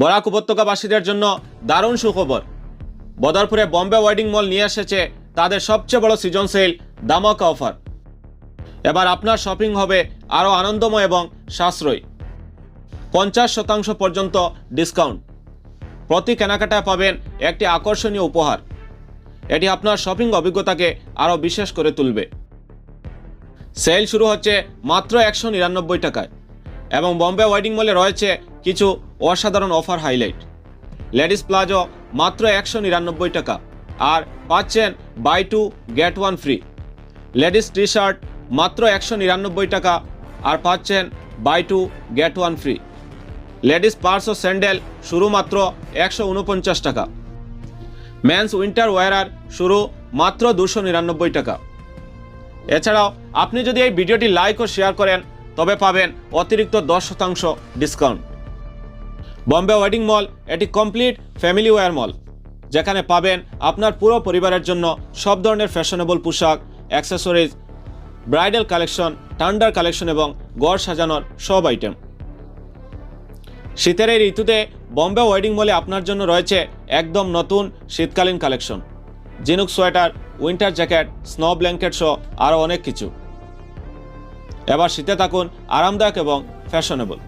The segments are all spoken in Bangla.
বরাক উপত্যকাবাসীদের জন্য দারুণ সুখবর। বদরপুরে বম্বে ওয়েডিং মল নিয়ে এসেছে তাদের সবচেয়ে বড় সৃজনশীল দামাকা অফার। এবার আপনার শপিং হবে আরও আনন্দময় এবং সাশ্রয়ী। পঞ্চাশ শতাংশ পর্যন্ত ডিসকাউন্ট। প্রতি কেনাকাটায় পাবেন একটি আকর্ষণীয় উপহার। এটি আপনার শপিং অভিজ্ঞতাকে আরও বিশেষ করে তুলবে। সেল শুরু হচ্ছে মাত্র একশো নিরানব্বই টাকায়। এবং বম্বে ওয়েডিং মলে রয়েছে কিছু অসাধারণ অফার হাইলাইট। লেডিস প্লাজো মাত্র একশো নিরানব্বই টাকা আর পাচ্ছেন buy two get one free. Ladies T shirt মাত্র একশো নিরানব্বই টাকা আর পাচ্ছেন buy two get one free. Ladies purse ও স্যান্ডেল শুরু মাত্র একশো উনপঞ্চাশ টাকা। মেন্স উইন্টার ওয়ারার শুরু মাত্র দুশো নিরানব্বই টাকা। এছাড়াও আপনি যদি এই ভিডিওটি লাইক ও শেয়ার করেন তবে পাবেন অতিরিক্ত দশ শতাংশ ডিসকাউন্ট। বম্বে ওয়েডিং মল, এটি কমপ্লিট ফ্যামিলি ওয়্যার মল, যেখানে পাবেন আপনার পুরো পরিবারের জন্য সব ধরনের ফ্যাশনেবল পোশাক, অ্যাক্সেসরিজ, ব্রাইডাল কালেকশন, টান্ডার কালেকশন এবং গড় সাজানোর সব আইটেম। শীতের এই ঋতুতে বম্বে ওয়েডিং মলে আপনার জন্য রয়েছে একদম নতুন শীতকালীন collection. জিনুক sweater, winter jacket, snow blanket সহ আরও অনেক কিছু। এবার শীতে থাকুন আরামদায়ক এবং ফ্যাশনেবল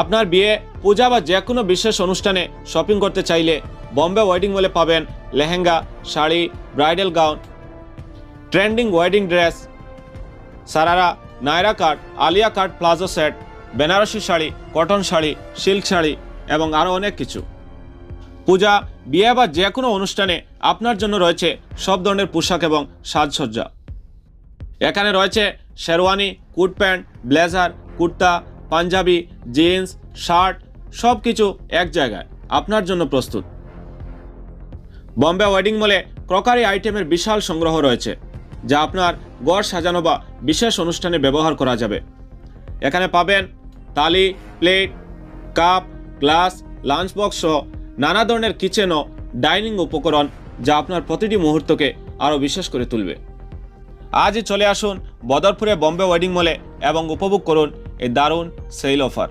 আপনার বিয়ে, পূজা বা যে কোনো বিশেষ অনুষ্ঠানে শপিং করতে চাইলে বম্বে ওয়েডিং মলে পাবেন lehenga, sari bridal gown trending wedding dress sharara, Naira cut Alia cut palazzo set Banarasi sari cotton sari silk sari এবং আরও অনেক কিছু। পূজা, বিয়ে বা যে কোনো অনুষ্ঠানে আপনার জন্য রয়েছে সব ধরনের পোশাক এবং সাজসজ্জা। এখানে রয়েছে sherwani, coat pant, blazer, kurta, Punjabi, jeans, shirt সব কিছু এক জায়গায়। আপনার জন্য প্রস্তুত। বম্বে ওয়েডিং মলে ক্রকারি আইটেমের বিশাল সংগ্রহ রয়েছে, যা আপনার গড় সাজানো বা বিশেষ অনুষ্ঠানে ব্যবহার করা যাবে। এখানে পাবেন thali, plate, cup, glass lunch box সহ নানা ধরনের কিচেন ও ডাইনিং উপকরণ, যা আপনার প্রতিটি মুহূর্তকে আরও বিশেষ করে তুলবে। আজই চলে আসুন বদরপুরে বম্বে ওয়েডিং মলে এবং উপভোগ করুন এই দারুণ সেল অফার।